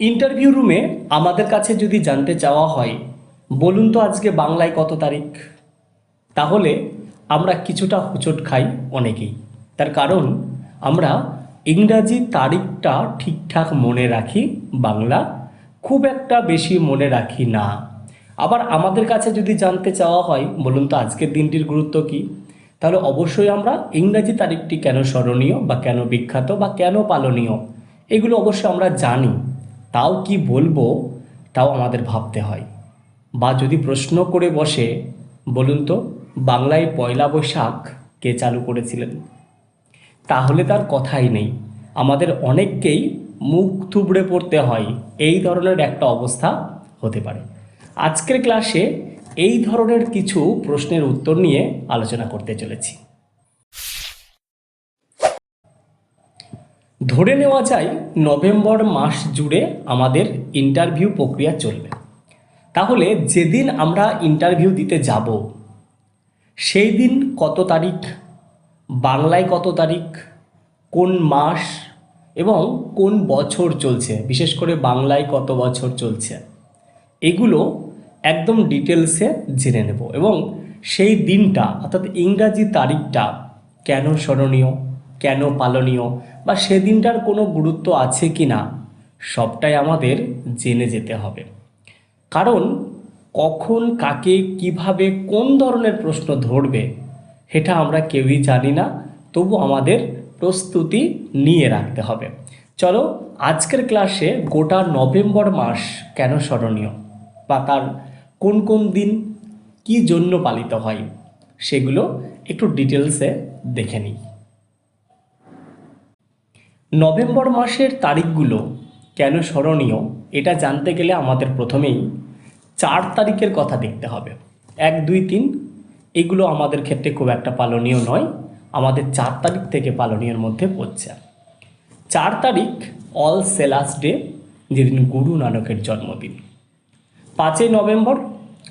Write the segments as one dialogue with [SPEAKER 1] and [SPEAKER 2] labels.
[SPEAKER 1] Interview রুমে আমাদের কাছে যদি জানতে চাওয়া হয়, বলুন তো আজকে বাংলায় কত তারিখ? তাহলে আমরা কিছুটা হুচট খাই অনেকেই। তার কারণ, আমরা ইংরাজি তারিখটা ঠিকঠাক মনে রাখি, বাংলা খুব একটা বেশি মনে রাখি না। আবার আমাদের কাছে যদি জানতে চাওয়া হয়, বলুন তো আজকের দিনটির গুরুত্ব কী? তাহলে অবশ্যই আমরা ইংরাজি তারিখটি কেন স্মরণীয় বা কেন বিখ্যাত বা কেন পালনীয়, এগুলো অবশ্যই আমরা জানি। তাও কি বলব, তাও আমাদের ভাবতে হয়। বা যদি প্রশ্ন করে বসে, বলুন তো, বাংলায় পয়লা বৈশাখ কে চালু করেছিলেন? তাহলে তার কথাই নেই। আমাদের অনেককেই মুখ থুবড়ে পড়তে হয়, এই ধরনের একটা অবস্থা হতে পারে। আজকের ক্লাসে এই ধরনের কিছু প্রশ্নের উত্তর নিয়ে আলোচনা করতে চলেছি। ধরে নেওয়া যায় নভেম্বর মাস জুড়ে আমাদের ইন্টারভিউ প্রক্রিয়া চলবে। তাহলে যেদিন আমরা ইন্টারভিউ দিতে যাব, সেই দিন কত তারিখ, বাংলায় কত তারিখ, কোন মাস এবং কোন বছর চলছে, বিশেষ করে বাংলায় কত বছর চলছে, এগুলো একদম ডিটেলসে জেনে নেব এবং সেই দিনটা, অর্থাৎ ইংরাজি তারিখটা কেন স্মরণীয়? কেন পালনীয় বা সেদিনটার কোনো গুরুত্ব আছে কি না, সবটাই আমাদের জেনে যেতে হবে। কারণ কখন, কাকে, কীভাবে, কোন ধরনের প্রশ্ন ধরবে, সেটা আমরা কেউই জানি না, তবু আমাদের প্রস্তুতি নিয়ে রাখতে হবে। চলো, আজকের ক্লাসে গোটা নভেম্বর মাস কেন স্মরণীয় বা তার কোন কোন দিন কি জন্য পালিত হয়, সেগুলো একটু ডিটেলসে দেখে নিই। নভেম্বর মাসের তারিখগুলো কেন স্মরণীয়, এটা জানতে গেলে আমাদের প্রথমেই চার তারিখের কথা দেখতে হবে। এক, দুই, তিন, এগুলো আমাদের ক্ষেত্রে খুব একটা পালনীয় নয়, আমাদের চার তারিখ থেকে পালনীয়র মধ্যে পড়ছে। চার তারিখ অল সেলাস ডে যেদিন গুরু নানকের জন্মদিন। পাঁচই নভেম্বর,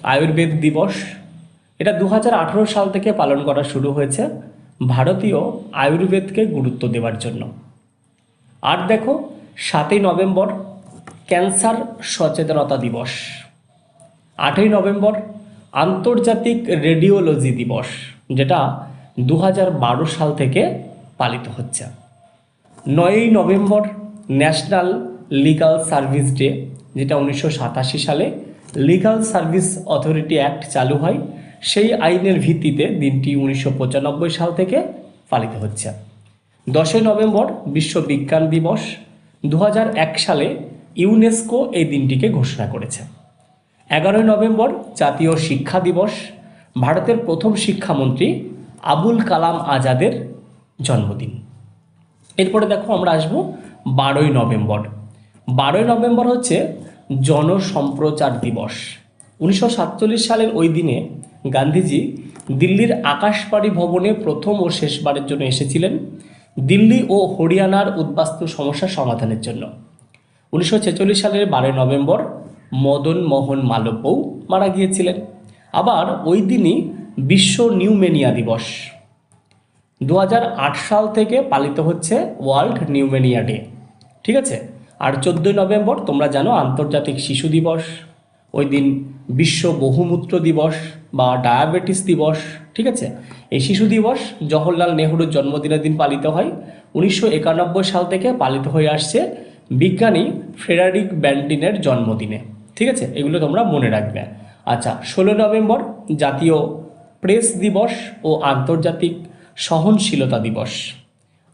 [SPEAKER 1] আয়ুর্বেদ দিবস। এটা দু হাজার আঠারো সাল থেকে পালন করা শুরু হয়েছে, ভারতীয় আয়ুর্বেদকে গুরুত্ব দেওয়ার জন্য। আর দেখো, সাতই নভেম্বর ক্যান্সার সচেতনতা দিবস। আটই নভেম্বর আন্তর্জাতিক রেডিওলজি দিবস, যেটা দু হাজার বারো সাল থেকে পালিত হচ্ছে। নয়ই November national legal service day, যেটা উনিশশো সাতাশি সালে লিগাল সার্ভিস অথরিটি অ্যাক্ট চালু হয়, সেই আইনের ভিত্তিতে দিনটি উনিশশো পঁচানব্বই সাল থেকে পালিত হচ্ছে। দশই নভেম্বর বিশ্ব বিজ্ঞান দিবস দু সালে ইউনেস্কো এই দিনটিকে ঘোষণা করেছে। এগারোই নভেম্বর জাতীয় শিক্ষা দিবস, ভারতের প্রথম শিক্ষামন্ত্রী আবুল কালাম আজাদের জন্মদিন। এরপরে দেখো আমরা আসব বারোই নভেম্বর। বারোই নভেম্বর হচ্ছে জনসম্প্রচার দিবস। উনিশশো সাতচল্লিশ সালের ওই দিনে গান্ধীজি দিল্লির আকাশবাড়ি ভবনে প্রথম ও শেষবারের জন্য এসেছিলেন। দিল্লি ও হরিয়ানার উদ্বাস্তু সমস্যা সমাধানের জন্য। উনিশশো ছেচল্লিশ সালের বারোই নভেম্বর মদন মোহন মালব্যও মারা গিয়েছিলেন। আবার ওই দিনই বিশ্ব নিউমেনিয়া দিবস। দু হাজার আট সাল থেকে পালিত হচ্ছে ওয়ার্ল্ড নিউমেনিয়া ডে। ঠিক আছে? আর চোদ্দোই নভেম্বর তোমরা জানো আন্তর্জাতিক শিশু দিবস। ওই দিন বিশ্ব বহুমূত্র দিবস বা ডায়াবেটিস দিবস, ঠিক আছে? এই শিশু দিবস জওহরলাল নেহরুর জন্মদিনের দিন পালিত হয়। উনিশশো একানব্বই সাল থেকে পালিত হয়ে আসছে বিজ্ঞানী ফ্রেডারিক ব্যান্টিনের জন্মদিনে, ঠিক আছে? এগুলো তোমরা মনে রাখবে। আচ্ছা ষোলো নভেম্বর, জাতীয় প্রেস দিবস ও আন্তর্জাতিক সহনশীলতা দিবস।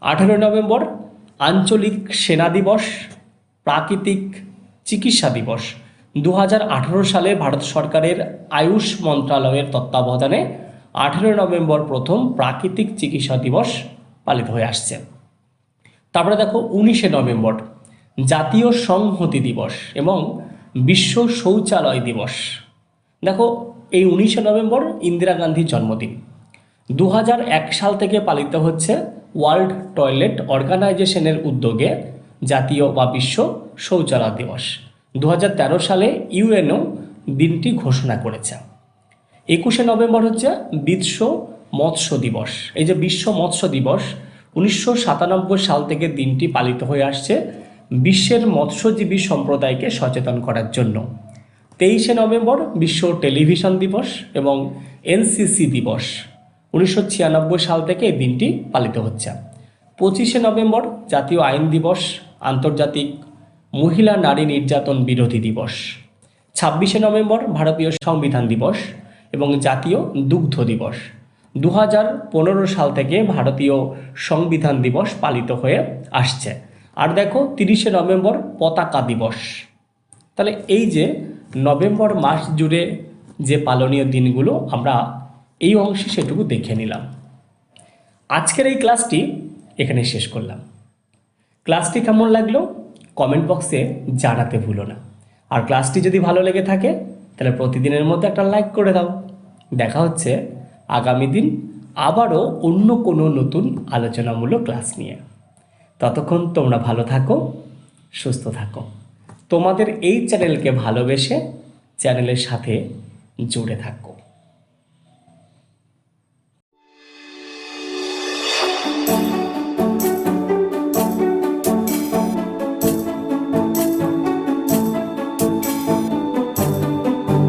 [SPEAKER 1] আঠেরোই নভেম্বর, আঞ্চলিক সেনা দিবস, প্রাকৃতিক চিকিৎসা দিবস। দু হাজার আঠেরো সালে ভারত সরকারের আয়ুষ মন্ত্রণালয়ের তত্ত্বাবধানে আঠেরোই নভেম্বর প্রথম প্রাকৃতিক চিকিৎসা দিবস পালিত হয়ে আসছে। তারপরে দেখো উনিশে নভেম্বর, জাতীয় সংহতি দিবস এবং বিশ্ব শৌচালয় দিবস। দেখো এই উনিশে নভেম্বর ইন্দিরা গান্ধীর জন্মদিন। দু সাল থেকে পালিত হচ্ছে ওয়ার্ল্ড টয়লেট অর্গানাইজেশনের উদ্যোগে জাতীয় বা বিশ্ব শৌচালয় দিবস। দু হাজার তেরো সালে ইউএনও দিনটি ঘোষণা করেছে। একুশে নভেম্বর হচ্ছে বিশ্ব মৎস্য দিবস। এই যে বিশ্ব মৎস্য দিবস, উনিশশো সাতানব্বই সাল থেকে দিনটি পালিত হয়ে আসছে বিশ্বের মৎস্যজীবী সম্প্রদায়কে সচেতন করার জন্য। তেইশে নভেম্বর বিশ্ব টেলিভিশন দিবস এবং এনসিসি দিবস। উনিশশো ছিয়ানব্বই সাল থেকে এই দিনটি পালিত হচ্ছে। পঁচিশে নভেম্বর জাতীয় আইন দিবস, আন্তর্জাতিক মহিলা নারী নির্যাতন বিরোধী দিবস। ছাব্বিশে নভেম্বর ভারতীয় সংবিধান দিবস এবং জাতীয় দুগ্ধ দিবস। দু সাল থেকে ভারতীয় সংবিধান দিবস পালিত হয়ে আসছে। আর দেখো, তিরিশে নভেম্বর পতাকা দিবস। তাহলে এই যে নভেম্বর মাস জুড়ে যে পালনীয় দিনগুলো, আমরা এই অংশে সেটুকু দেখে নিলাম। আজকের এই ক্লাসটি এখানে শেষ করলাম। ক্লাসটি কেমন লাগল? কমেন্ট বক্সে জানাতে ভুলো না। আর ক্লাসটি যদি ভালো লেগে থাকে, তাহলে প্রতিদিনের মধ্যে একটা লাইক করে দাও। দেখা হচ্ছে আগামী দিন আবারও অন্য কোনো নতুন আলোচনামূলক ক্লাস নিয়ে। ততক্ষণ তোমরা ভালো থাকো, সুস্থ থাকো। তোমাদের এই চ্যানেলকে ভালোবেসে চ্যানেলের সাথে জুড়ে থাকো।